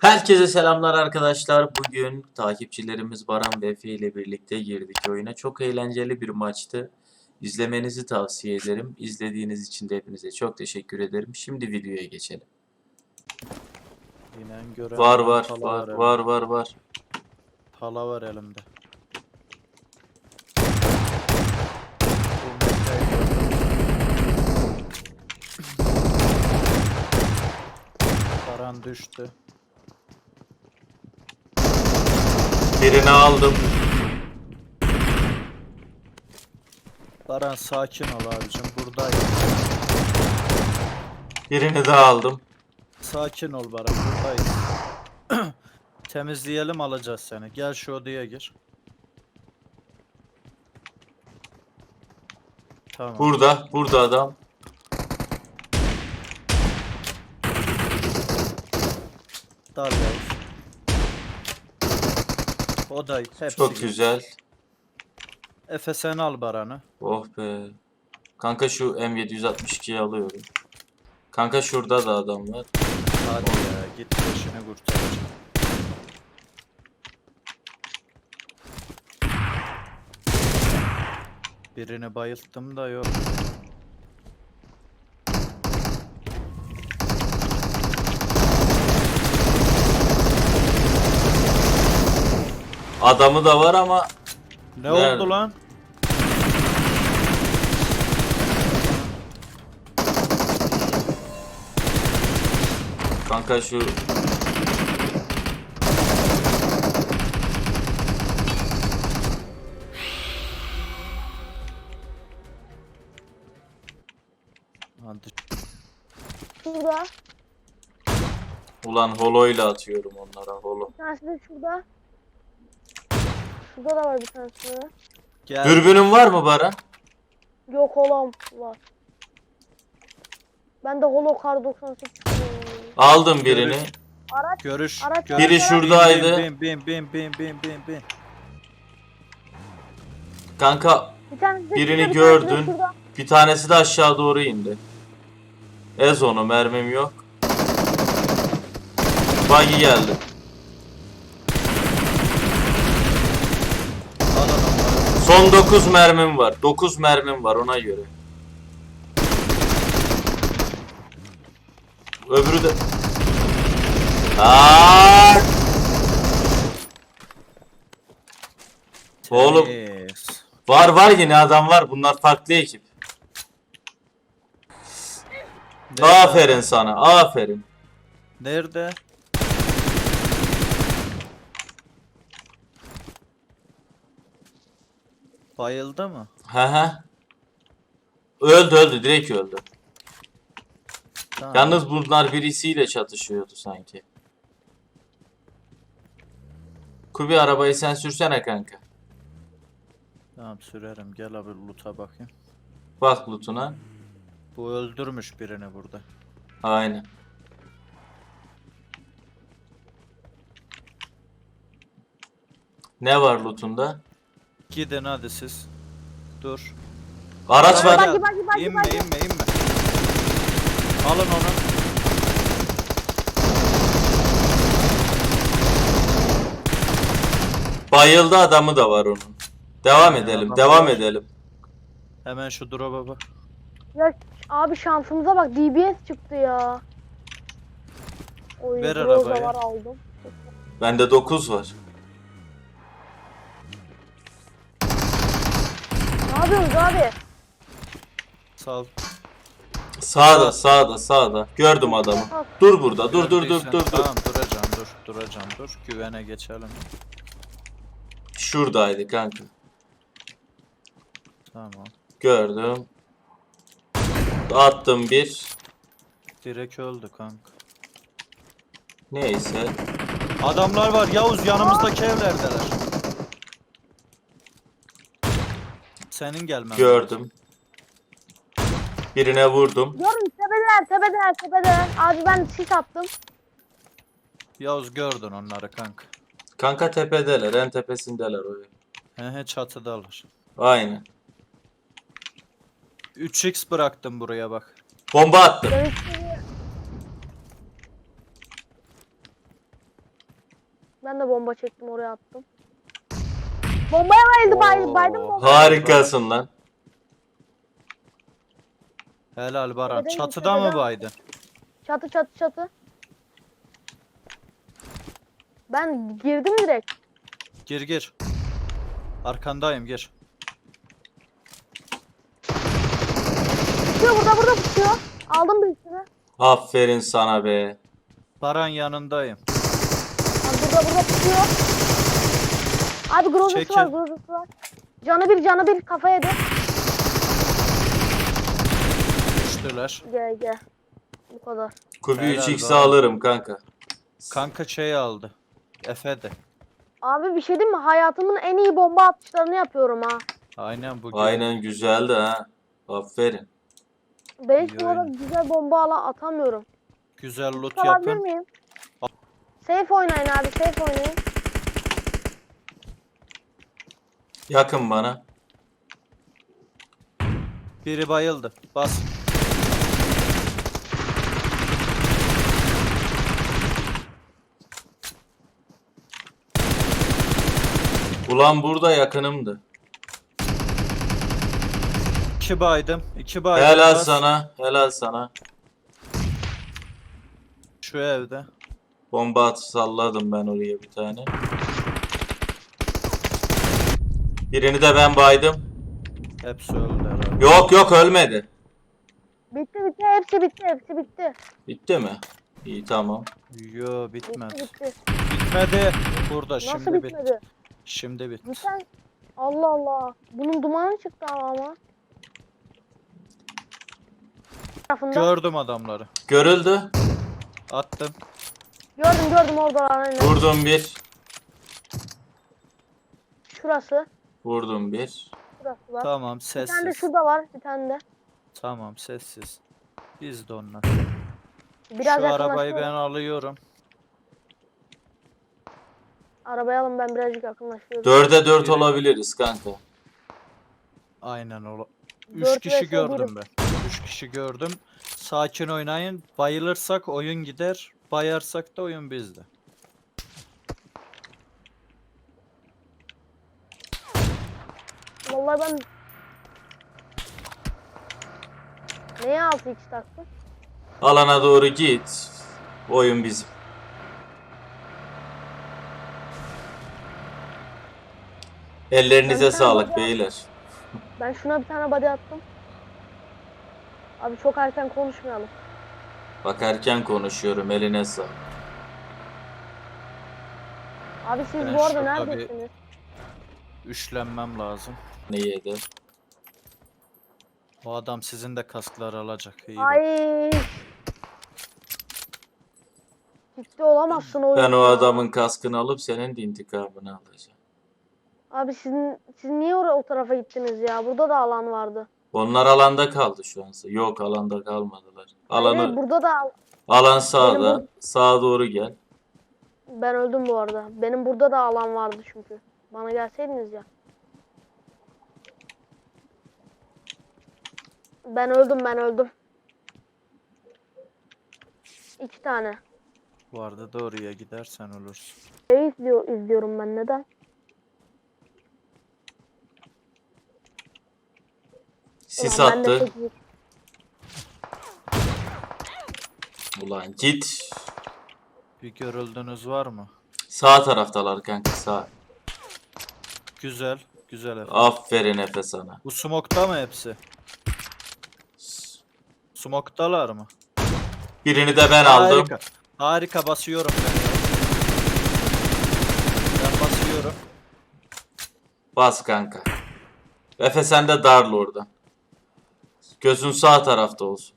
Herkese selamlar arkadaşlar. Bugün takipçilerimiz Baran ve Efe ile birlikte girdik oyuna. Çok eğlenceli bir maçtı. İzlemenizi tavsiye ederim. İzlediğiniz için de hepinize çok teşekkür ederim. Şimdi videoya geçelim. Gören Var var pala var elimde. var var var. Pala var elimde. Baran düştü. Birini aldım. Baran sakin ol abicim buradayım. Birini daha aldım. Sakin ol Baran buradayım. Temizleyelim alacağız seni. Gel şu odaya gir. Tamam. Burada. Burada adam. Dal Yavuz. O da hepsi. Çok güzel. Efe sen al Baran'ı. Oh be. Kanka şu M762'yi alıyorum. Kanka şurada da adam var. Hadi ya git peşini kurtaracağım. Birini bayılttım da yok. Adamı da var ama Ne Nerede? oldu lan? kanka şu Hadi. Şurada. ulan holoyla atıyorum onlara holo. Bir tanesi de şurada. Şurada da var bir tanesi. Gel. Dürbünün var mı Baran? Yok olam var. Ben de Holo Kar 98 kullanıyorum. Aldım birini. Görüş. Araç Görüş. Araç- görüş. Biri şuradaydı. Bin bin bin bin bin bin bin. Kanka bir tanesi de Birini şurada, bir tanesi de gördün. şurada. bir tanesi de aşağı doğru indi. Ez onu mermim yok. Buggy geldi. Al adamları. Son 9 mermim var. 9 mermim var ona göre. Öbürü de... Aa! Oğlum. Var var yine adam var. Bunlar farklı ekip. Nerede? Aferin sana. Aferin. Nerede? Bayıldı mı? He he. Öldü öldü. Direkt öldü. Tamam. Yalnız bunlar birisiyle çatışıyordu sanki. Kubi arabayı sen sürsene kanka. Tamam sürerim. Gel abi loot'a bakayım. Bak lootuna. Bu öldürmüş birini burada. Aynen. Ne var lootunda? Gidin hadi siz. Dur. Araç var. bagi, bagi, bagi, İnme bagi. inme inme. Alın onu. Bayıldı adamı da var onun. Devam Ya, edelim. adam Devam var. edelim. Hemen şu drop'a bak. Ya abi şansımıza bak DBS çıktı ya. Oy, Ver Groza arabayı. var aldım. Bende 9 var. Yapıyorsunuz abi? Sağ ol. Sağda, sağda, sağda. Gördüm adamı. Dur burada. Dur dur dur Gördüysen- dur dur. Tamam duracağım dur. Duracağım dur. Güvene geçelim. Şuradaydı kanka. Tamam. Gördüm. Attım bir. Direkt öldü kanka. Neyse. Adamlar var Yavuz yanımızdaki evlerdeler. Senin gelmen. Gördüm. Birine vurdum. Görün tepedeler tepedeler tepedeler. Abi ben sis attım. Yavuz gördün onları kanka. Kanka tepedeler. En tepesindeler o. ev. He he çatıdalar. Aynen. 3x bıraktım buraya bak. Bomba attım. Ben de bomba çektim oraya attım. Bombaya bayıldı bay, baydım bombaya. Harikasın lan. Helal Baran. Çatıda mı baydın? Çatı çatı çatı. Ben girdim direkt. Gir gir. Arkandayım gir. Tutuyor burada burada tutuyor. Aldım birisini. Aferin sana be. Baran yanındayım. Abi burada burada tutuyor. Abi Çekil. var grozası var. Canı bir canı bir kafa yedi. Düştüler. Gel gel. Bu kadar. Kubi Helal 3x'i be. alırım kanka. Kanka şey aldı. Efe de. Abi bir şey diyeyim mi? Hayatımın en iyi bomba atışlarını yapıyorum ha. Aynen bugün. Aynen güzeldi ha. Aferin. Ben hiç bu güzel bomba ala atamıyorum. Güzel loot Alabilir yapın. miyim? Safe oynayın abi safe oynayın. Yakın bana. Biri bayıldı. Bas. Ulan burada yakınımdı. İki baydım. iki baydım. Helal Bas. sana. Helal sana. Şu evde. Bomba at salladım ben oraya bir tane. Birini de ben baydım. Hepsi öldü herhalde. Yok yok ölmedi. Bitti bitti hepsi bitti hepsi bitti. Bitti mi? İyi tamam. Yo Bitti bitmedi. bitti. Bitmedi. Burada Nasıl şimdi bit. bitmedi? Şimdi bit. Biten. Allah Allah. Bunun dumanı çıktı ama. Tarafında. Gördüm adamları. Görüldü. Attım. gördüm gördüm orada aynen. Vurdum bir. Şurası. Vurdum bir. Şurası var. Tamam Bir tane de sessiz. şurada var. Bir tane de. Tamam sessiz. Biz de onlar. Biraz Şu arabayı ben alıyorum. Arabayı alın ben birazcık yakınlaşıyorum. Dörde dört olabiliriz kanka. Aynen ola. Dört Üç kişi vs gördüm birim. ben. Üç kişi gördüm. Sakin oynayın. Bayılırsak oyun gider. Bayarsak da oyun bizde. Vallahi ben Neye 6 x taktım? Alana doğru git. Oyun bizim. Ellerinize Ben sağlık beyler. Ben şuna bir tane body attım. Abi çok erken konuşmayalım. Bakarken konuşuyorum eline sağlık. Abi siz Ben bu arada neredesiniz? Üşlenmem lazım. Ne yedi? O adam sizin de kaskları alacak. İyi bak. Ay. Ciddi olamazsın o Ben o adamın kaskını alıp senin de intikamını alacağım. Abi sizin siz niye oraya o tarafa gittiniz ya? Burada da alan vardı. Onlar alanda kaldı şu an. Yok alanda kalmadılar. Hayır, Alanı burada da al- alan sağda. bu- Sağa doğru gel. ben öldüm bu arada. Benim burada da alan vardı çünkü. Bana gelseydiniz ya. Ben öldüm ben öldüm. İki tane. Bu arada da oraya gidersen olursun. Şey izliyor, izliyorum ben neden? Sis Ulan ben de attı. çok- Ulan git. Bir görüldünüz var mı? Sağ taraftalar kanka sağ. Güzel. Güzel Efe. Aferin Efe sana. Bu smokta mı hepsi? Smoktalar mı? Birini de ben aldım. Harika. Harika basıyorum ben. Ben basıyorum. Bas kanka. Efe sen de darla oradan. Gözün sağ tarafta olsun.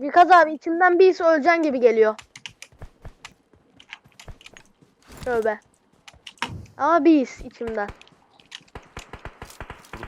Yıkaz abi içimden bir his öleceksin gibi geliyor. Tövbe. Ama his içimden.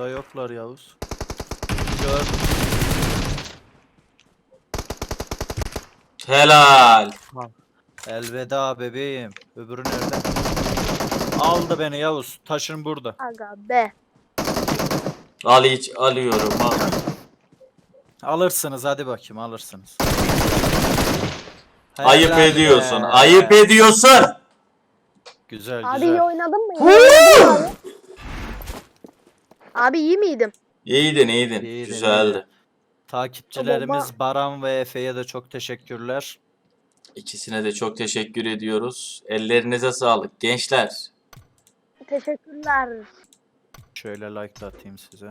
Burada yoklar Yavuz. Gör. Helal. Elveda bebeğim. Öbürü nerede? Aldı beni Yavuz. Taşın burada. Aga be. Al iç alıyorum. Al. Alırsınız hadi bakayım alırsınız. Ayıp Helal ediyorsun. be. Ayıp ediyorsun. Güzel Abi güzel. iyi oynadın mı? İyi oynadın mı abi. Abi iyi miydim? İyiydin iyiydin. İyiydin, Güzeldi. iyiydin. Takipçilerimiz Baba. Baran ve Efe'ye de çok teşekkürler. İkisine de çok teşekkür ediyoruz. Ellerinize sağlık gençler. Teşekkürler. Şöyle like de atayım size.